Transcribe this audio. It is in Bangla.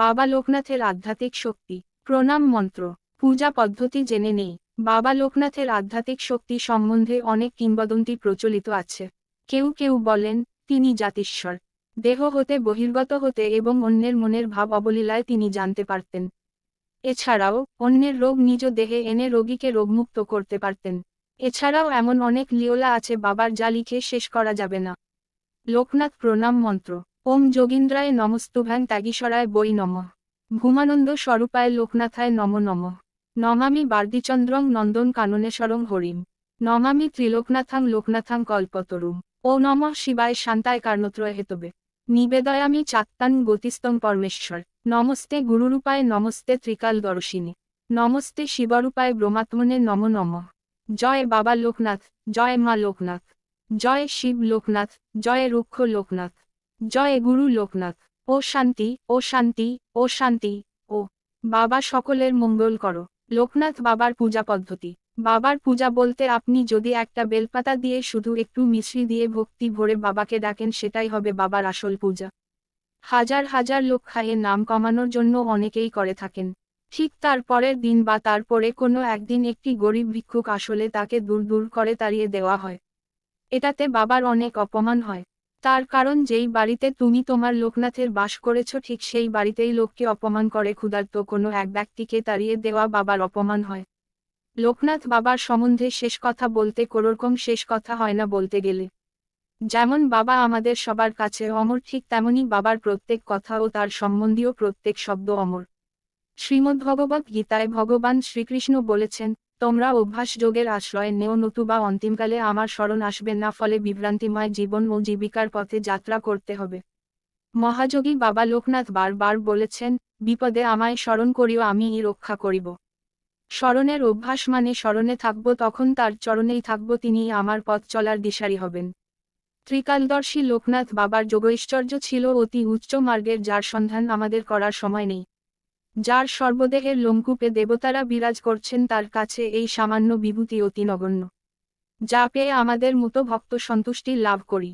বাবা লোকনাথের আধ্যাত্মিক শক্তি, প্রণাম মন্ত্র, পূজা পদ্ধতি জেনে নেই। বাবা লোকনাথের আধ্যাত্মিক শক্তি সম্বন্ধে অনেক কিংবদন্তি প্রচলিত আছে। কেউ কেউ বলেন, তিনি জাতিশ্বর দেহ হতে বহির্গত হতে এবং অন্যের মনের ভাব অবলীলায় তিনি জানতে পারতেন। এছাড়াও, অন্যের রোগ নিজ দেহে এনে রোগীকে রোগমুক্ত করতে পারতেন। এছাড়াও এমন অনেক লিওলা আছে বাবার যা লিখে শেষ করা যাবে না। লোকনাথ প্রণাম মন্ত্র। ওম যোগীন্দ্রায় নমস্তুভ্যাং ত্যাগীশ্বরায় বই নম। ভূমানন্দ স্বরূপায় লোকনাথায় নম নম। নমামি বার্দিচন্দ্রং নন্দন কাননেশ্বরং হরিম। নমামি ত্রিলোকনাথাং লোকনাথাং কল্পতরুম। ও নম শিবায় শান্তায় কার্ণত্রয় হেতবে। নিবেদয়ামি চাত্তান গতিস্তং পরমেশ্বর। নমস্তে গুরুরূপায় নমস্তে ত্রিকাল দর্শিনী। নমস্তে শিবরূপায় ব্রহ্মাত্মনে নম নম। জয় বাবা লোকনাথ, জয় মা লোকনাথ। জয় শিব লোকনাথ, জয় রুক্ষ লোকনাথ। জয় গুরু লোকনাথ। ও শান্তি ও শান্তি ও শান্তি, ও। বাবা সকলের মঙ্গল করো। লোকনাথ বাবার পূজা পদ্ধতি। বাবার পূজা বলতে আপনি যদি একটা বেলপাতা দিয়ে শুধু একটু মিশ্রি দিয়ে ভক্তি ভরে বাবাকে ডাকেন, সেটাই হবে বাবার আসল পূজা। হাজার হাজার লোক খাইয়ে নাম কমানোর জন্য অনেকেই করে থাকেন। ঠিক তার পরের দিন বা তারপরে কোনো একদিন একটি গরিব ভিক্ষুক আসলে তাকে দূর দূর করে তাড়িয়ে দেওয়া হয়। এটাতে বাবার অনেক অপমান হয়। তার কারণ যেই বাড়িতে তুমি তোমার লোকনাথের বাস করেছ ঠিক সেই বাড়িতেই লোককে অপমান করে ক্ষুধার্ত কোনো এক ব্যক্তিকে তাড়িয়ে দেওয়া বাবার অপমান হয়। লোকনাথ বাবার সম্বন্ধে শেষ কথা বলতে কোনোরকম শেষ কথা হয় না বলতে গেলে। যেমন বাবা আমাদের সবার কাছে অমর, ঠিক তেমনি বাবার প্রত্যেক কথা ও তার সম্বন্ধীয় প্রত্যেক শব্দ অমর। শ্রীমদ্ভগবত গীতায় ভগবান শ্রীকৃষ্ণ বলেছেন তোমরা অভ্যাস যোগের আশ্রয় নেও, নতুবা অন্তিমকালে আমার স্মরণ আসবে না, ফলে বিভ্রান্তিময় জীবন ও জীবিকার পথে যাত্রা করতে হবে। মহাযোগী বাবা লোকনাথ বারবার বলেছেন, বিপদে আমায় স্মরণ করিও, আমি ই রক্ষা করিব। স্মরণের অভ্যাস মানে স্মরণে থাকব, তখন তার চরণেই থাকব তিনি আমার পথ চলার দিশারি হবেন। ত্রিকালদর্শী লোকনাথ বাবার যোগৈশ্বর্য ছিল অতি উচ্চ মার্গের, যার সন্ধান আমাদের করার সময় নেই। যার সর্বদেহের লোমকূপে দেবতারা বিরাজ করছেন তার কাছে এই সামান্য বিভূতি অতি নগণ্য। যা পেয়ে আমাদের মতো ভক্ত সন্তুষ্টি লাভ করি।